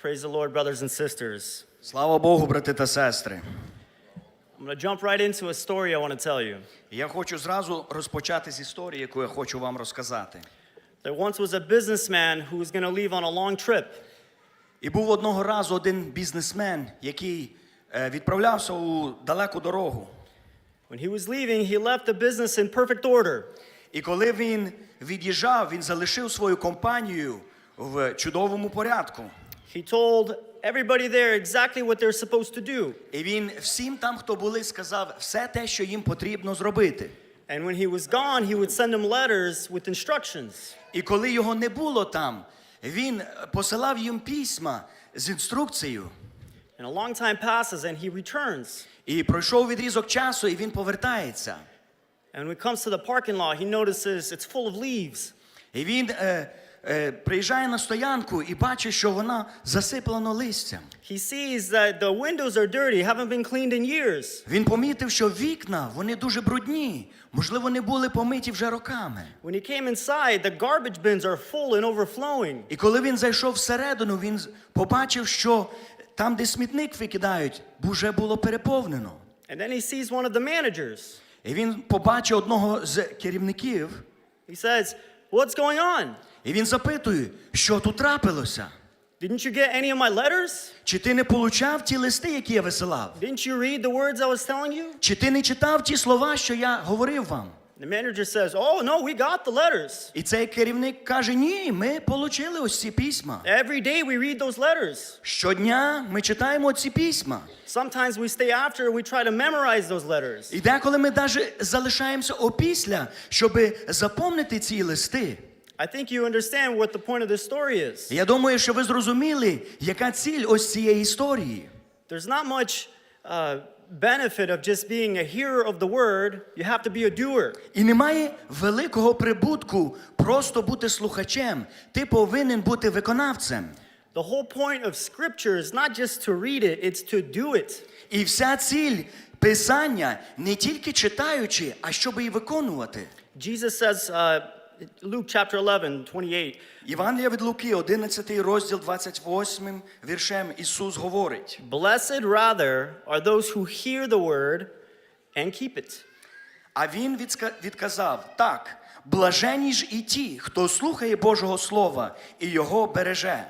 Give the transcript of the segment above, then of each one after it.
Praise the Lord, brothers and sisters. Слава Богу, брати та сестри. I'm going to jump right into a story I want to tell you. Я хочу зразу розпочати з історії, яку я хочу вам розказати. There once was a businessman who was going to leave on a long trip. І був одного разу один бізнесмен, який е, відправлявся у далеку дорогу. When he was leaving, he left the business in perfect order. І коли він від'їжджав, він залишив свою компанію в чудовому порядку. He told everybody there exactly what they're supposed to do. І він всім там, хто були, сказав все те, що їм потрібно зробити. And when he was gone, he would send them letters with instructions. І коли його не було там, він посилав їм письма з інструкцією. And a long time passes and he returns. І пройшов відрізок часу, і він повертається. And when he comes to the parking lot, he notices it's full of leaves. І він е, е, приїжджає на стоянку і бачить, що вона засиплена листям. He sees that the windows are dirty, haven't been cleaned in years. Він помітив, що вікна вони дуже брудні, можливо, не були помиті вже роками. When he came inside, the garbage bins are full and overflowing. І коли він зайшов всередину, він побачив, що там, де смітник викидають, вже було переповнено. And then he sees one of the managers. І він побачив одного з керівників, He says, What's going on? І він запитує, що тут трапилося. Didn't you get any of my letters? Чи ти не получав ті листи, які я висилав? Didn't you read the words I was telling you? Чи ти не читав ті слова, що я говорив вам? The manager says, Oh, no, we got the letters. І цей керівник каже: Ні, ми отримали ось ці письма. Every day we read those letters. Щодня ми читаємо ці письма. Sometimes we stay after and we try to memorize those letters. І деколи ми навіть залишаємося опісля, щоб запомнити ці листи. I think you understand what the point of this story is. Я думаю, що ви зрозуміли, яка ціль ось цієї історії. There's not much uh, benefit of just being a hearer of the word, you have to be a doer. І немає великого прибутку просто бути слухачем. Ти повинен бути виконавцем. The whole point of scripture is not just to read it, it's to do it. І вся ціль писання не тільки читаючи, а щоб і виконувати. Jesus says, uh, Luke chapter 11, 28, Євангелія від Луки, 11 розділ 28 віршем Ісус говорить: Blessed rather are those who hear the word and keep it. А він відказав: так, блажені ж і ті, хто слухає Божого Слова і його береже.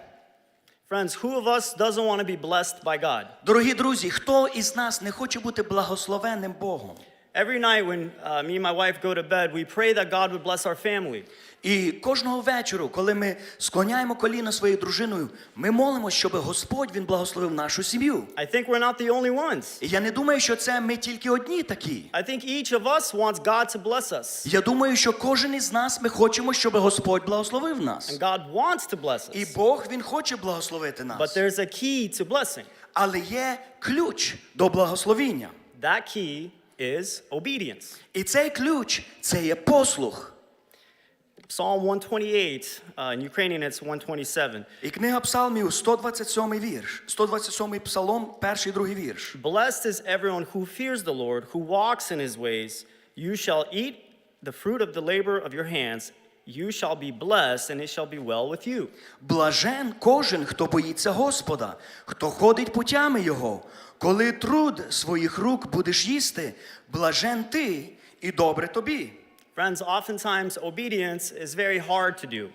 Friends, who of us doesn't want to be blessed by God? Дорогі друзі, хто із нас не хоче бути благословенним Богом? Every night when uh, me and my wife go to bed, we pray that God would bless our family. І кожного вечора, коли ми склоняємо коліна своєю дружиною, ми молимо, щоб Господь він благословив нашу сім'ю. I think we're not the only ones. І я не думаю, що це ми тільки одні такі. I think each of us wants God to bless us. Я думаю, що кожен із нас ми хочемо, щоб Господь благословив нас. And God wants to bless І us. Бог він хоче благословити But нас. there's a key to blessing. Але є ключ до благословіння. That key is obedience. І цей ключ це є послух. Psalm 128, uh, in Ukrainian it's 127. І книга Псалмів, 127 вірш, 127 псалом, перший і другий вірш. Blessed is everyone who fears the Lord, who walks in his ways. You shall eat the fruit of the labor of your hands. You shall be blessed, and it shall be well with you. Блажен кожен, хто боїться Господа, хто ходить путями Його. Коли труд своїх рук будеш їсти, блажен ти і добре тобі. Friends, oftentimes obedience is very hard to do.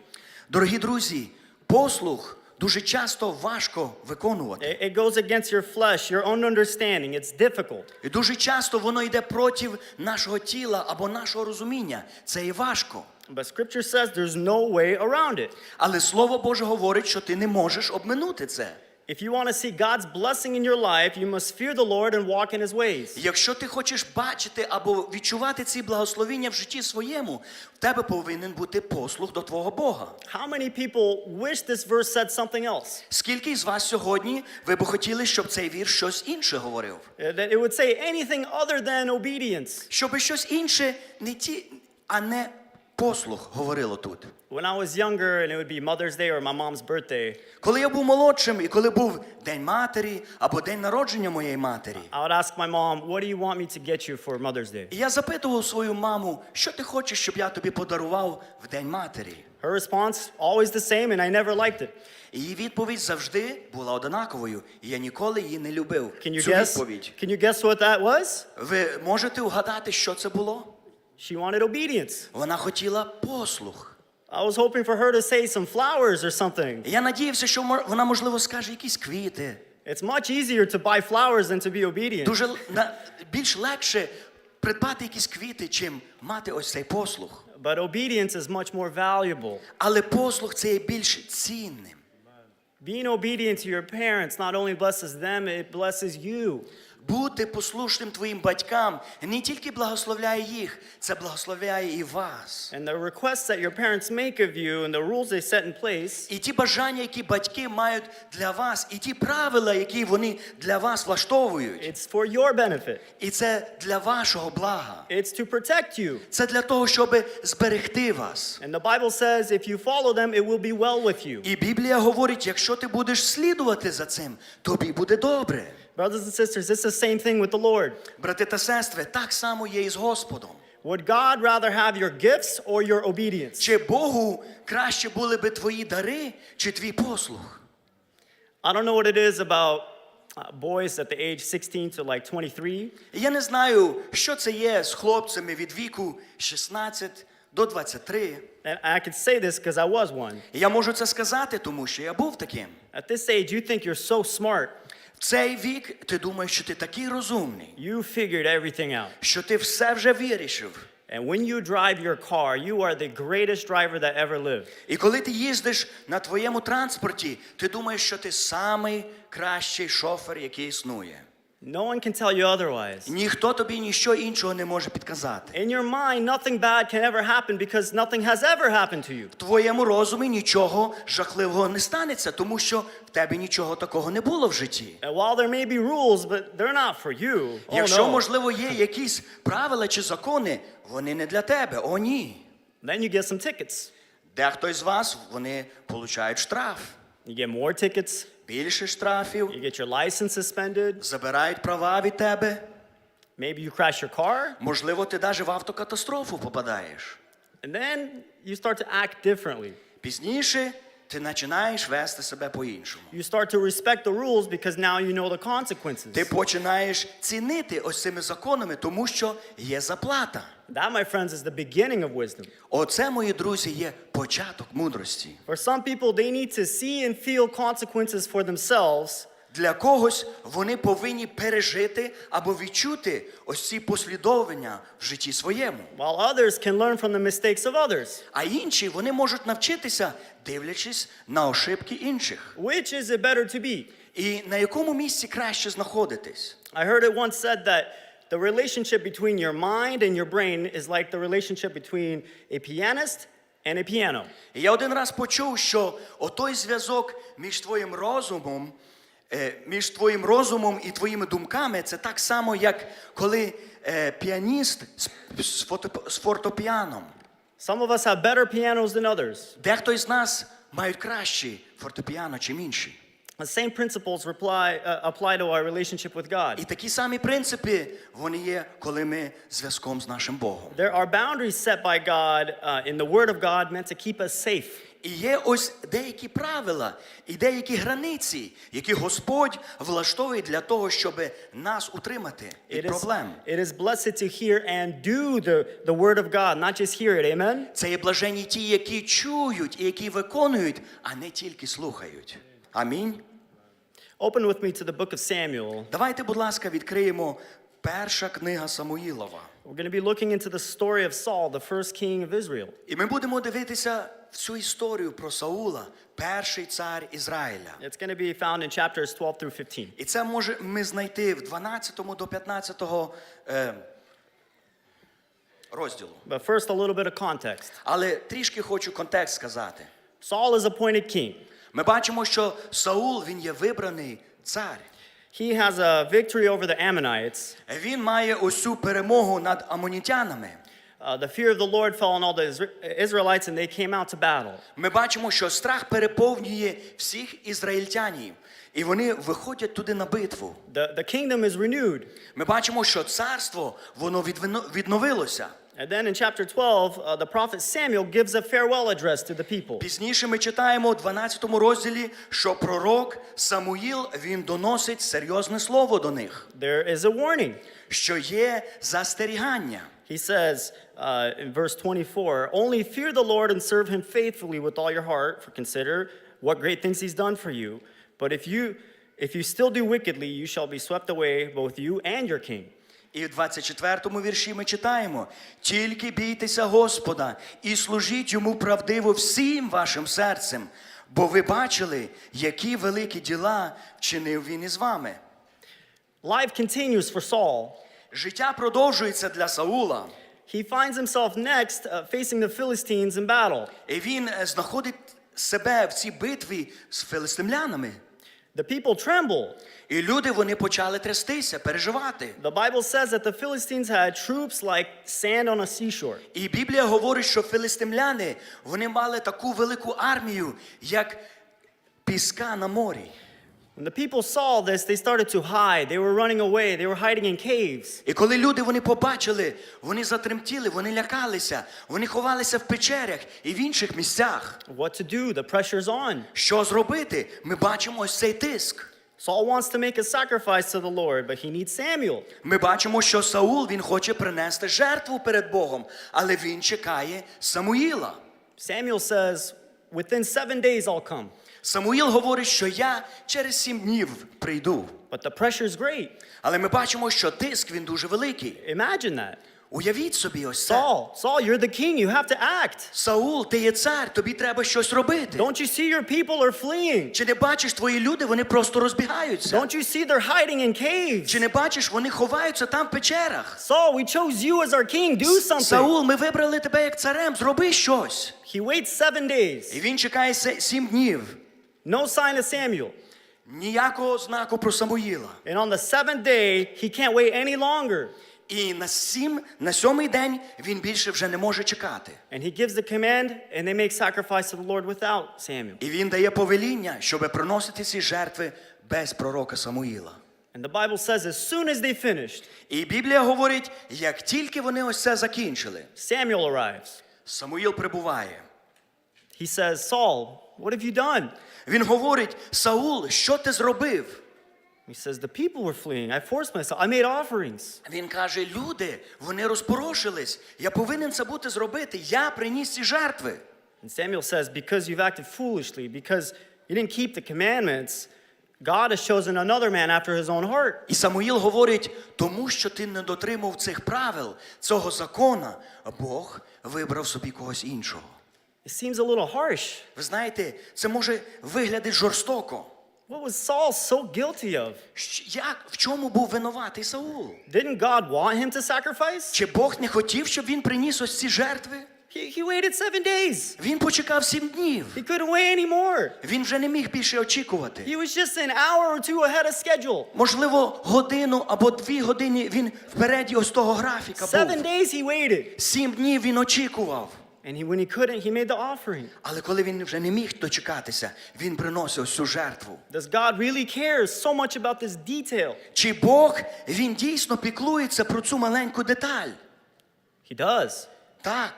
Дорогі друзі, послух дуже часто важко виконувати. It goes against your flesh, your own understanding. It's difficult. І дуже часто воно йде проти нашого тіла або нашого розуміння. Це і важко. But scripture says there's no way around it. Але Слово Боже говорить, що ти не можеш обминути це. If you want to see God's blessing in your life, you must fear the Lord and walk in his ways. Якщо ти хочеш бачити або відчувати ці благословіння в житті своєму, в тебе повинен бути послух до твого Бога. How many people wish this verse said something else? Скільки із вас сьогодні ви б хотіли, щоб цей вірш щось інше говорив? Uh, That it would say anything other than obedience. Щоб щось інше не ті, а не послух говорило тут. When I was younger and it would be Mother's Day or my mom's birthday, Коли я був молодшим і коли був День матері або день народження моєї матері, I would ask my mom, What do you want me to get you for Mother's Day? і я запитував свою маму, що ти хочеш, щоб я тобі подарував в День матері. Her response, always the same, and I never liked it. Її відповідь завжди була однаковою, і я ніколи її не любив. Can you Цю guess? відповідь. Can you guess what that was? Ви можете угадати, що це було? She wanted obedience. Вона хотіла послух. I was hoping for her to say some flowers or something. Я надіявся, що вона, можливо, скаже якісь квіти. It's much easier to buy flowers than to be obedient. Дуже більш легше придбати якісь квіти, чим мати ось цей послух. But obedience is much more valuable. Але послух це є більш цінним. Being obedient to your parents not only blesses them, it blesses you. Бути послушним твоїм батькам не тільки благословляє їх, це благословляє і вас. And the requests that your parents make of you and the rules they set in place, І ті бажання, які батьки мають для вас, і ті правила, які вони для вас влаштовують, it's for your benefit. і це для вашого блага. It's to protect you. Це для того, щоб зберегти вас. And the Bible says if you follow them, it will be well with you. І Біблія говорить, якщо ти будеш слідувати за цим, тобі буде добре. Brothers and sisters, it's the same thing with the Lord. Брати та сестри, так само є і з Господом. Would God rather have your gifts or your obedience? Чи Богу краще були би твої дари, чи твій послух? I don't know what it is about uh, boys at the age 16 to like 23. Я не знаю, що це є з хлопцями від віку 16 до 23. And I can say this because I was one. І Я можу це сказати, тому що я був таким. At this age, you think you're so smart, В Цей вік ти думаєш, що ти такий розумний, you figured everything out. що ти все вже вирішив. And when you drive your car, you are the greatest driver that ever lived. І коли ти їздиш на твоєму транспорті, ти думаєш, що ти самий кращий шофер, який існує. No one can tell you otherwise. Ніхто тобі ніщо іншого не може підказати. In your mind, nothing bad can ever happen because nothing has ever happened to you. В твоєму розумі нічого жахливого не станеться, тому що в тебе нічого такого не було в житті. And while there may be rules, but they're not for you. Oh, Якщо, no. можливо, є якісь правила чи закони, вони не для тебе. О, ні. Then you get some tickets. Дехто із вас вони получають штраф. You get more tickets. Більше штрафів, You get your license suspended. забирають права від тебе. Maybe you crash your car. Можливо, ти навіть в автокатастрофу попадаєш. And then you start to act differently. Пізніше ти починаєш вести себе по-іншому. You start to respect the rules because now you know the consequences. Ти починаєш цінити ось цими законами, тому що є заплата. That, my friends, is the beginning of wisdom. Оце, мої друзі, є початок мудрості. For some people, they need to see and feel consequences for themselves Для когось вони повинні пережити або відчути ось ці послідовання в житті своєму. while others can learn from the mistakes of others. А інші вони можуть навчитися, дивлячись на ошибки інших. Which is it better to be? І на якому місці краще знаходитись? I heard it once said that the relationship between your mind and your brain is like the relationship between a pianist and a piano. І я один раз почув, що отой зв'язок між твоїм розумом, е, між твоїм розумом і твоїми думками це так само, як коли е, піаніст з, з, фото- з фортепіаном. Some of us have better pianos than others. Дехто із нас мають кращі фортепіано, чим інші. The same principles reply, uh, apply to our relationship with І God. такі самі принципи вони є, коли ми зв'язком з нашим Богом. There are boundaries set by God uh, in the Word of God meant to keep us safe. І є ось деякі правила і деякі границі, які Господь влаштовує для того, щоб нас утримати від It is, проблем. it is blessed to hear and do the, the Word of God, not just hear it. Amen? Це є блажені ті, які чують і які виконують, а не тільки слухають. Амінь. Open with me to the book of Samuel. Давайте, будь ласка, відкриємо перша книга Самуїлова. We're going to be looking into the story of Saul, the first king of Israel. І ми будемо дивитися всю історію про Саула, перший цар Ізраїля. It's going to be found in chapters 12 through 15. І це може ми знайти в 12 до 15 е, розділу. But first, a little bit of context. Але трішки хочу контекст сказати. Saul is appointed king. Ми бачимо, що Саул він є вибраний цар. He has a victory over the Ammonites. Він має цю перемогу над амонітянами. Uh, the fear of the Lord fell on all the Israelites, and they came out to battle. Ми бачимо, що страх переповнює всіх ізраїльтянів, і вони виходять туди на битву. The, the kingdom is renewed. Ми бачимо, що царство воно відновилося. And then in chapter 12, uh, the prophet Samuel gives a farewell address to the people. Пізніше ми читаємо у 12 розділі, що пророк Самуїл він доносить серйозне слово до них, There is a warning. що є застерігання. He says uh, in verse 24, Only fear the Lord and serve him faithfully with all your heart, for consider what great things he's done for you. But if you if you still do wickedly, you shall be swept away, both you and your king. І в 24-му вірші ми читаємо: тільки бійтеся Господа і служіть йому правдиво всім вашим серцем, бо ви бачили, які великі діла вчинив він із вами. Life continues for Saul. Життя продовжується для Саула, He finds himself next uh, facing the Philistines in battle. і він е, знаходить себе в цій битві з филистимлянами. The people trembled. І люди вони почали трястися, переживати. The Bible says that the Philistines had troops like sand on a seashore. І Біблія говорить, що філістимляни, вони мали таку велику армію, як піска на морі. When the people saw this, they started to hide. They were running away. They were hiding in caves. І коли люди вони побачили, вони затремтіли, вони лякалися, вони ховалися в печерях і в інших місцях. What to do? The pressure's on. Що зробити? Ми бачимо ось цей тиск. Saul wants to make a sacrifice to the Lord, but he needs Samuel. Ми бачимо, що Саул він хоче принести жертву перед Богом, але він чекає Самуїла. Samuel says, Within seven days I'll come. Самуїл говорить, що я через сім днів прийду. But the pressure's great. Але ми бачимо, що тиск він дуже великий. Imagine that. Уявіть собі ось це. Saul, Saul, you're the king. You have to act. Саул, ти є цар, тобі треба щось робити. Don't you see your people are fleeing? Чи не бачиш твої люди, вони просто розбігаються? Don't you see they're hiding in caves? Чи не бачиш, вони ховаються там в печерах? Saul, we chose you as our king. Do something. Саул, ми вибрали тебе як царем, зроби щось. He waits seven days. І він чекає сім днів. No sign of Samuel. Ніякого знаку про Самуїла. And on the seventh day, he can't wait any longer. І на сім, на сьомий день він більше вже не може чекати. And he gives the command, and they make sacrifice to the Lord without Samuel. І він дає повеління, щоб приносити ці жертви без пророка Самуїла. And the Bible says, as soon as they finished, І Біблія говорить, як тільки вони ось це закінчили, Samuel arrives. Самуїл прибуває. He says, Saul, what have you done? Він говорить: Саул, що ти зробив? He says, The people were fleeing. I forced myself. I made offerings. Він каже: люди, вони розпорошились. Я повинен це бути зробити. Я приніс ці жертви. And Samuel says, Because you've acted foolishly, because you didn't keep the commandments, God has chosen another man after his own heart. І Самуїл говорить: тому що ти не дотримав цих правил, цього закона, Бог вибрав собі когось іншого. It seems a little harsh. Ви знаєте, це може виглядати жорстоко. What was Saul so guilty of? Як в чому був винуватий Саул? Didn't God want him to sacrifice? Чи Бог не хотів, щоб він приніс ось ці жертви? He, he waited seven days. Він почекав сім днів. He couldn't wait anymore. Він вже не міг більше очікувати. He was just an hour or two ahead of schedule. Можливо, годину або дві години він впереді ось того графіка Seven був. days he waited. Сім днів він очікував. And he, when he couldn't, he made the offering. Але коли він вже не міг дочекатися, він приносив цю жертву. Does God really care so much about this detail? Чи Бог він дійсно піклується про цю маленьку деталь? He does. Так.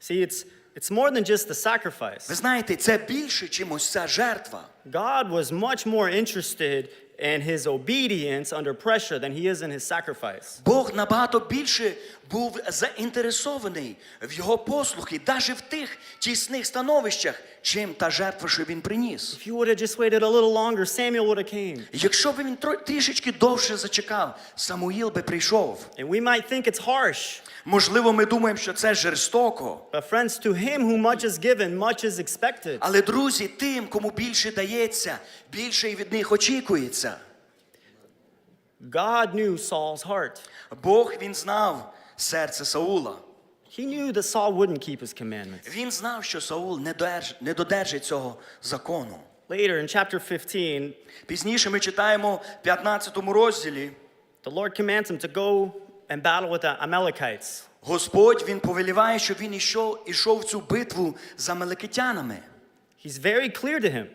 See, it's, it's more than just the sacrifice. Ви знаєте, це більше, чим ось ця жертва. God was much more interested in his obedience under pressure than he is in his sacrifice. Бог набагато більше був заінтересований в його послухи, навіть в тих тісних становищах, чим та жертва, що він приніс. If you would have just waited a little longer, Samuel would have came. Якщо б він трішечки довше зачекав, Самуїл би прийшов. And we might think it's harsh, Можливо, ми думаємо, що це жорстоко. but friends, to him who much is given, much is expected. Але друзі, тим, кому більше дається, більше і від них очікується. God knew Saul's heart. Бог він знав серце Саула. He knew that Saul wouldn't keep his commandments. Він знав, що Саул не, додерж, не додержить цього закону. Later in chapter 15, Пізніше ми читаємо в 15 розділі. the Lord commands him to go and battle with the Amalekites. Господь він повеліває, щоб він ішов, ішов в цю битву за мелекитянами. He's very clear to him.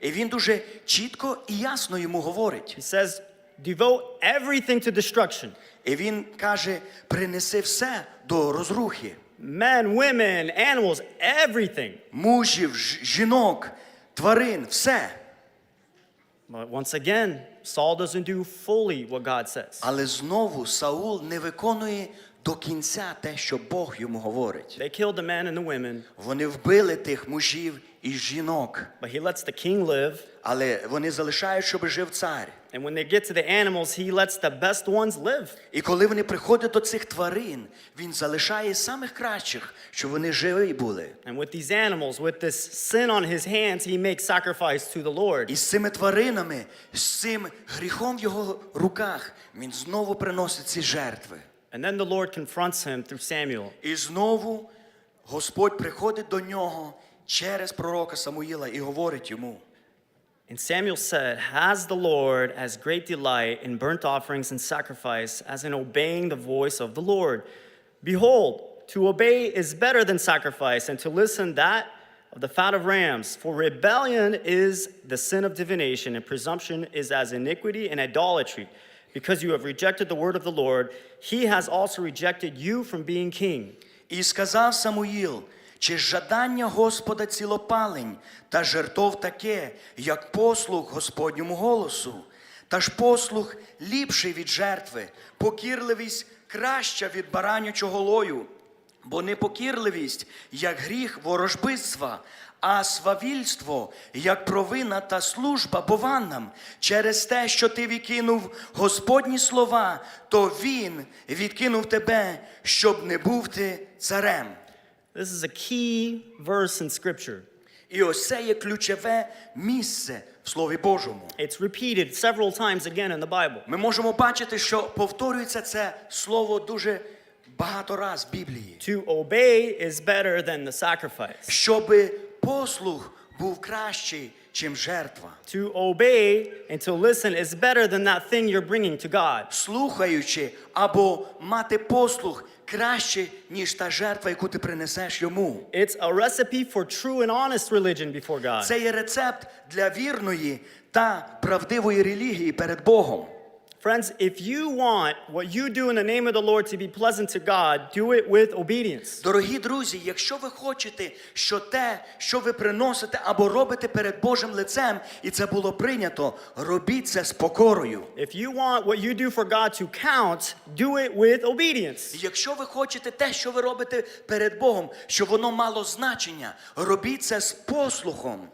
І він дуже чітко і ясно йому говорить. He says, devote everything to destruction. І він каже: принеси все до розрухи. Men, women, animals, everything. Мужів, жінок, тварин, все. But once again, Saul doesn't do fully what God says. Але знову Саул не виконує до кінця те, що Бог йому говорить. They killed the men and the women, Вони вбили тих мужів і жінок, but he lets the king live. але вони залишають, щоб жив цар. And when they get to the animals, he lets the best ones live. І коли вони приходять до цих тварин, він залишає самих кращих, щоб вони живі були. And with these animals, with this sin on his hands, he makes sacrifice to the Lord. І з цими тваринами, з цим гріхом в його руках, він знову приносить ці жертви. And then the Lord confronts him through Samuel. І знову Господь приходить до нього через пророка Самуїла і говорить йому. And Samuel said, Has the Lord as great delight in burnt offerings and sacrifice as in obeying the voice of the Lord? Behold, to obey is better than sacrifice, and to listen that of the fat of rams. For rebellion is the sin of divination, and presumption is as iniquity and idolatry. Because you have rejected the word of the Lord, he has also rejected you from being king. І сказав Самуїл, чи жадання Господа цілопалень та жертов таке, як послух Господньому голосу, та ж послух ліпший від жертви, покірливість краща від баранячого лою, бо непокірливість, як гріх ворожбитства, а свавільство, як провина та служба бованнам, через те, що ти відкинув Господні слова, то Він відкинув тебе, щоб не був ти царем. This is a key verse in Scripture. І ось це є ключове місце в Слові Божому. It's repeated several times again in the Bible. Ми можемо бачити, що повторюється це слово дуже багато раз в Біблії. To obey is better than the sacrifice. Щоби послух був кращий, чим жертва. To obey and to listen is better than that thing you're bringing to God. Слухаючи або мати послух краще, ніж та жертва, яку ти принесеш йому. It's a recipe for true and honest religion before God. Це є рецепт для вірної та правдивої релігії перед Богом. Friends, if you want what you do in the name of the Lord to be pleasant to God, do it with obedience. Дорогі друзі, якщо ви хочете, що те, що ви приносите або робите перед Божим лицем, і це було прийнято, робіть це з покорою. If you want what you do for God to count, do it with obedience. Якщо ви хочете те, що ви робите перед Богом, щоб воно мало значення, робіть це з послухом.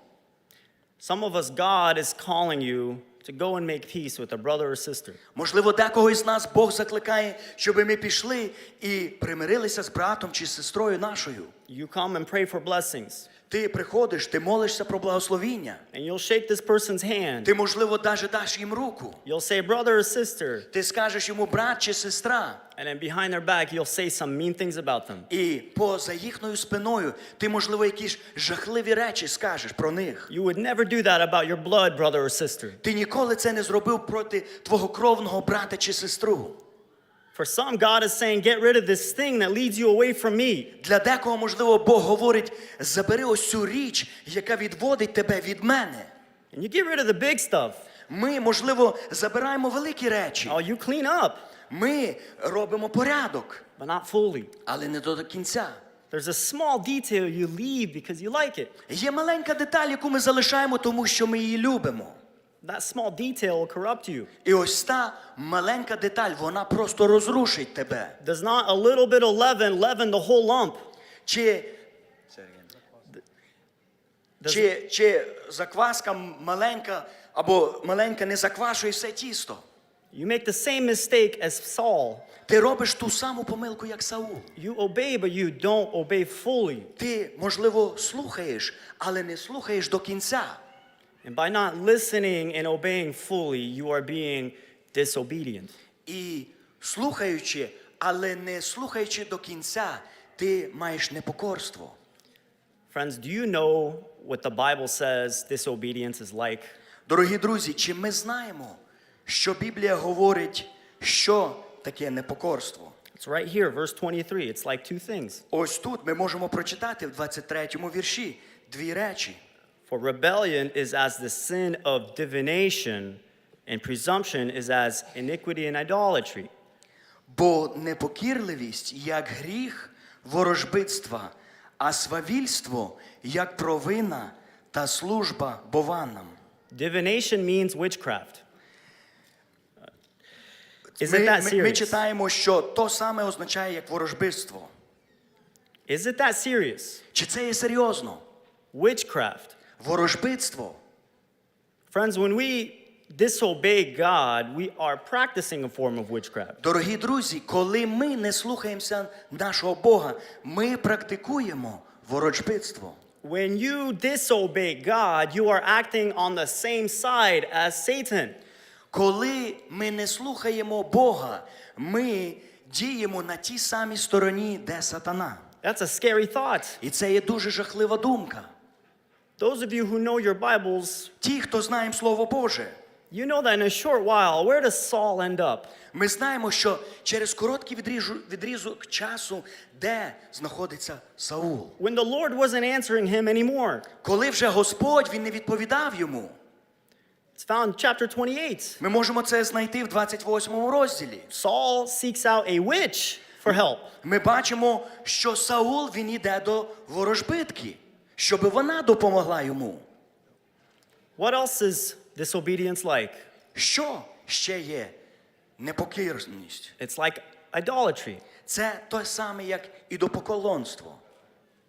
Some of us, God is calling you to go and make peace with a brother or sister. Можливо, декого із нас Бог закликає, щоб ми пішли і примирилися з братом чи сестрою нашою. You come and pray for blessings, Ти приходиш, ти молишся про благословіння. and you'll shake this person's hand. Ти, можливо, навіть даш їм руку. You'll say, brother or sister, Ти скажеш йому брат чи сестра. and then behind their back, you'll say some mean things about them. І поза їхньою спиною ти, можливо, якісь жахливі речі скажеш про них. You would never do that about your blood brother or sister. Ти ніколи це не зробив проти твого кровного брата чи сестру. For some, God is saying, get rid of this thing that leads you away from me. Для декого, можливо, Бог говорить: забери ось цю річ, яка відводить тебе від мене. And you get rid of the big stuff. Ми, можливо, забираємо великі речі. Oh, you clean up, Ми робимо порядок, but not fully. але не до кінця. There's a small detail you leave because you like it. Є маленька деталь, яку ми залишаємо, тому що ми її любимо. That small detail will corrupt you. І ось та маленька деталь, вона просто розрушить тебе. Does not a little bit of leaven leaven the whole lump? Чи, Does- чи, чи закваска маленька або маленька не заквашує все тісто. You make the same mistake as Saul. Ти робиш ту саму помилку, як Саул. You obey, but you don't obey fully. Ти, можливо, слухаєш, але не слухаєш до кінця. And by not listening and obeying fully, you are being disobedient. І слухаючи, але не слухаючи до кінця, ти маєш непокорство. Friends, do you know what the Bible says disobedience is like? Дорогі друзі, чи ми знаємо, що Біблія говорить, що таке непокорство? It's right here, verse 23. It's like two things. Ось тут ми можемо прочитати в 23 вірші дві речі. For rebellion is as the sin of divination, and presumption is as iniquity and idolatry. Бо непокірливість як гріх ворожбитства, а свавільство як провина та служба бованам. Divination means witchcraft. Is it Ми, that ми, ми serious? читаємо, що то саме означає як ворожбитство. Is it that serious? Чи це є серйозно? Witchcraft. Ворожбитство. Friends, when we disobey God, we are practicing a form of witchcraft. Дорогі друзі, коли ми не слухаємося нашого Бога, ми практикуємо ворожбитство. When you disobey God, you are acting on the same side as Satan. Коли ми не слухаємо Бога, ми діємо на тій самій стороні, де сатана. That's a scary thought. І це є дуже жахлива думка. Those of you who know your Bibles, Ті, хто знаємо Слово Боже, you know that in a short while, where does Saul end up? ми знаємо, що через короткий відріжу- відрізок часу, де знаходиться Саул. When the Lord wasn't answering him anymore. Коли вже Господь він не відповідав йому, It's found in chapter 28. ми можемо це знайти в 28 розділі. Saul seeks out a witch for help. Ми бачимо, що Саул він іде до ворожбитки, щоб вона допомогла йому. What else is disobedience like? Що ще є непокірність? It's like idolatry. Це те саме, як ідопоколонство.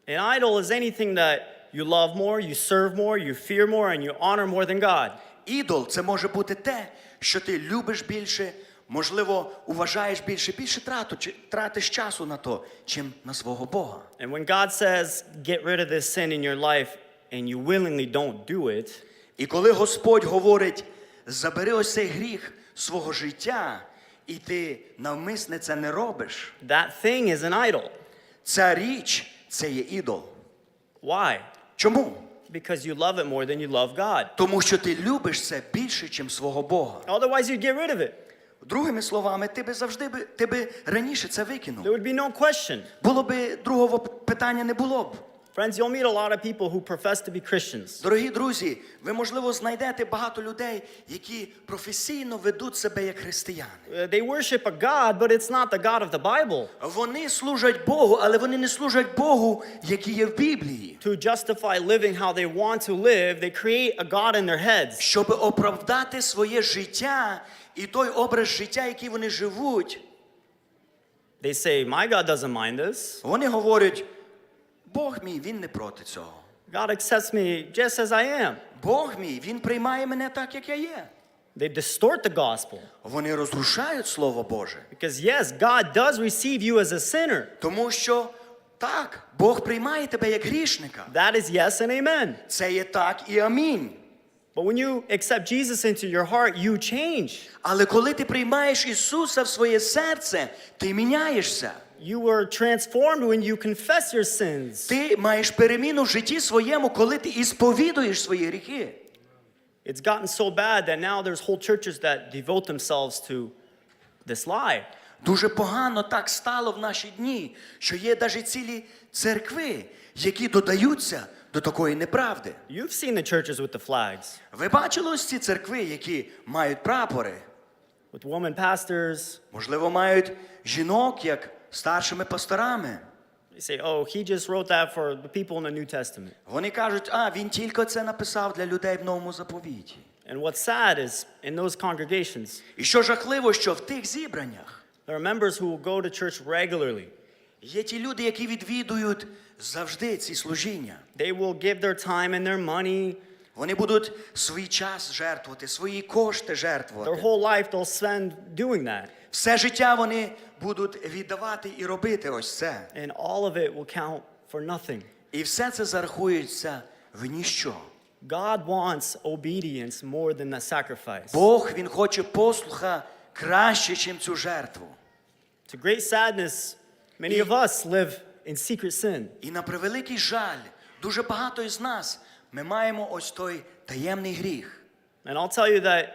An idol is anything that you love more, you serve more, you fear more, and you honor more than God. Ідол це може бути те, що ти любиш більше, можливо, уважаєш більше, більше трату, чи- тратиш часу на то, чим на свого Бога. And when God says, get rid of this sin in your life, and you willingly don't do it, І коли Господь говорить, забери ось цей гріх свого життя, і ти навмисне це не робиш, that thing is an idol. ця річ це є ідол. Why? Чому? Because you love it more than you love God. Тому що ти любиш це більше, ніж свого Бога. Otherwise, you'd get rid of it. Другими словами, ти би завжди би, ти би раніше це викинув. There would be no question. Було би другого питання не було б. Friends, you'll meet a lot of people who profess to be Christians. Дорогі друзі, ви можливо знайдете багато людей, які професійно ведуть себе як християни. Uh, They worship a God, but it's not the God of the Bible. Вони служать Богу, але вони не служать Богу, який є в Біблії. To justify living how they want to live, they create a God in their heads. Щоб оправдати своє життя і той образ життя, який вони живуть, They say, My God doesn't mind this. вони говорять: Бог мій, він не проти цього. God accepts me just as I am. Бог мій, він приймає мене так, як я є. They distort the gospel. Вони розрушають Слово Боже. Because, yes, God does receive you as a sinner. Тому що так, Бог приймає тебе як грішника. That is yes and amen. Це є так і амінь. But when you accept Jesus into your heart, you change. Але коли ти приймаєш Ісуса в своє серце, ти міняєшся. You were transformed when you confess your sins. Ти маєш переміну в житті своєму, коли ти ісповідуєш свої гріхи. It's gotten so bad that now there's whole churches that devote themselves to this lie. Дуже погано так стало в наші дні, що є навіть цілі церкви, які додаються до такої неправди. You've seen the churches with the flags, Ви бачили ось ці церкви, які мають прапори? with woman pastors. Можливо, мають жінок як старшими пасторами. They say, oh, he just wrote that for the people in the New Testament. Вони кажуть, а він тільки це написав для людей в новому заповіті. And what's sad is in those congregations, І що жахливо, що в тих зібраннях there are members who will go to church regularly. є ті люди, які відвідують завжди ці служіння. They will give their time and their money, Вони будуть свій час жертвувати, свої кошти their жертвувати. whole life they'll spend doing that. Все життя вони будуть віддавати і робити ось це. And all of it will count for nothing. І все це зарахується в ніщо. God wants obedience more than the sacrifice. Бог він хоче послуха краще, ніж цю жертву. To great sadness, many of us live in secret sin. І на превеликий жаль, дуже багато із нас ми маємо ось той таємний гріх. And I'll tell you that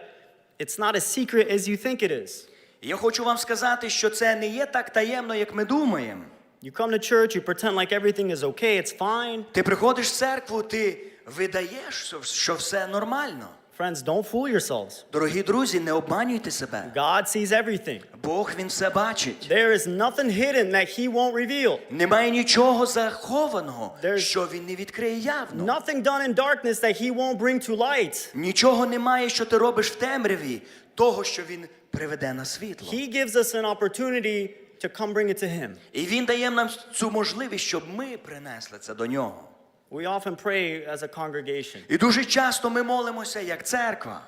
it's not as secret as you think it is. І я хочу вам сказати, що це не є так таємно, як ми думаємо. You come to church, you pretend like everything is okay, it's fine. Ти приходиш в церкву, ти видаєш, що- що все нормально. Friends, don't fool yourselves. Дорогі друзі, не обманюйте себе. God sees everything. Бог він все бачить. There is nothing hidden that He won't reveal. Немає нічого захованого, There's- що він не відкриє явно. Nothing done in darkness that He won't bring to light. Нічого немає, що ти робиш в темряві, того, що він приведе на світло. He gives us an opportunity to come bring it to Him. І він дає нам цю можливість, щоб ми принесли це до нього. We often pray as a congregation, І дуже часто ми молимося як церква.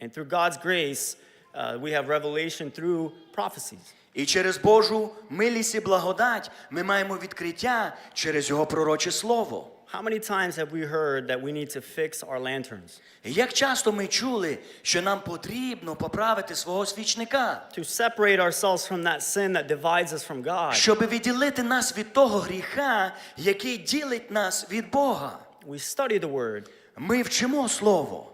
and through God's grace, uh, we have revelation through prophecies. І через Божу милість і благодать ми маємо відкриття через його пророче слово. How many times have we heard that we need to fix our lanterns? І Як часто ми чули, що нам потрібно поправити свого свічника, To separate ourselves from that sin that divides us from God. щоб відділити нас від того гріха, який ділить нас від Бога. We study the Word, Ми вчимо слово.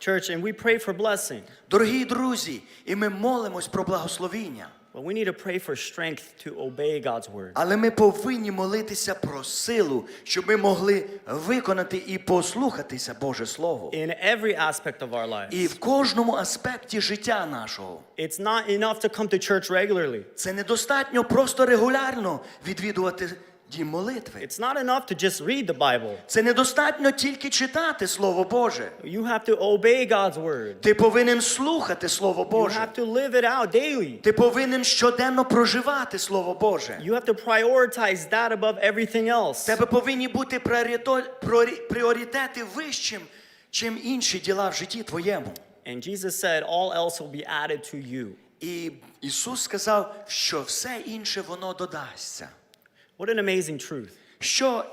church, and we pray for blessing. Дорогі друзі, і ми молимось про благословіння. But we need to pray for strength to obey God's Word. Але ми повинні молитися про силу, щоб ми могли виконати і послухатися Боже Слово. In every aspect of our lives. І в кожному аспекті життя нашого. It's not enough to come to church regularly. Це недостатньо просто регулярно відвідувати дім молитви. It's not enough to just read the Bible. Це недостатньо тільки читати Слово Боже. You have to obey God's Word. Ти повинен слухати Слово You Боже. have to live it out daily. Ти повинен щоденно проживати Слово Боже. You have to prioritize that above everything else. тебе повинні бути пріорито- пріоритети вищим, чим інші діла в житті твоєму. And Jesus said, All else will be added to you. І Ісус сказав, що все інше воно додасться. What an amazing truth Що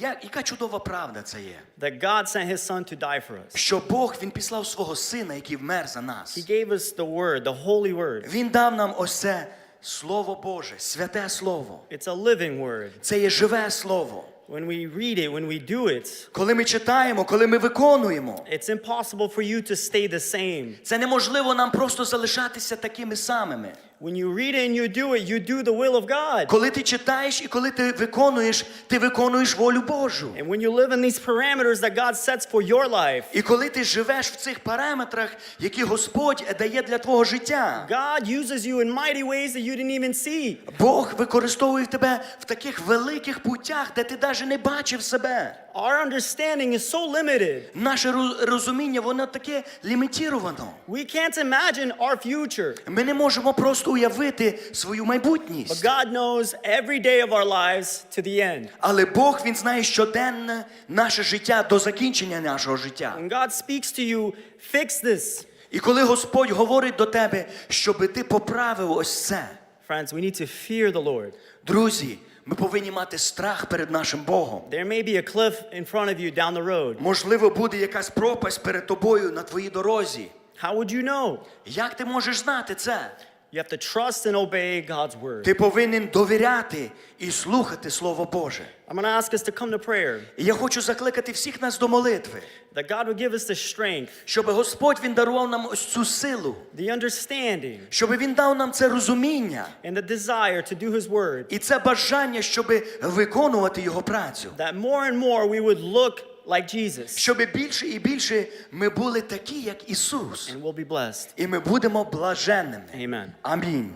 я- яка чудова правда це є? that God sent His Son to die for us. Що Бог він післав свого сина, який вмер за нас. He gave us the Word, the Holy Word. Він дав нам ось це Слово Боже, святе Слово. It's a living Word. Це є живе Слово. When we read it, when we do it, Коли ми читаємо, коли ми виконуємо, it's impossible for you to stay the same. це неможливо нам просто залишатися такими самими. When you read it and you do it, you do the will of God. Коли ти читаєш і коли ти виконуєш, ти виконуєш волю Божу. And when you live in these parameters that God sets for your life, І коли ти живеш в цих параметрах, які Господь дає для твого життя, God uses you in mighty ways that you didn't even see. Бог використовує тебе в таких великих путях, де ти навіть не бачив себе. Our understanding is so limited. Наше розуміння, воно таке лімітіровано. We can't imagine our future. Ми не можемо просто уявити свою But. God knows every day of our lives to the end. Але Бог він знає щоденне наше життя до закінчення нашого життя. When God speaks to you, fix this. І коли Господь говорить до тебе, щоб ти поправив ось це, Friends, we need to fear the Lord. друзі, ми повинні мати страх перед нашим Богом. There may be a cliff in front of you down the road. Можливо, буде якась пропасть перед тобою на твоїй дорозі. How would you know? Як ти можеш знати це? You have to trust and obey God's word. Ти повинен довіряти і слухати Слово Боже. I'm going to ask us to come to prayer, І я хочу закликати всіх нас до молитви, that God would give us the strength, щоб Господь він дарував нам ось цю силу, the understanding, щоб він дав нам це розуміння and the desire to do His word, і це бажання, щоб виконувати його працю. that more and more we would look like Jesus Щоб більше і більше ми були такі, як Ісус, and we'll be blessed. і ми будемо блаженними. Amen. Амінь.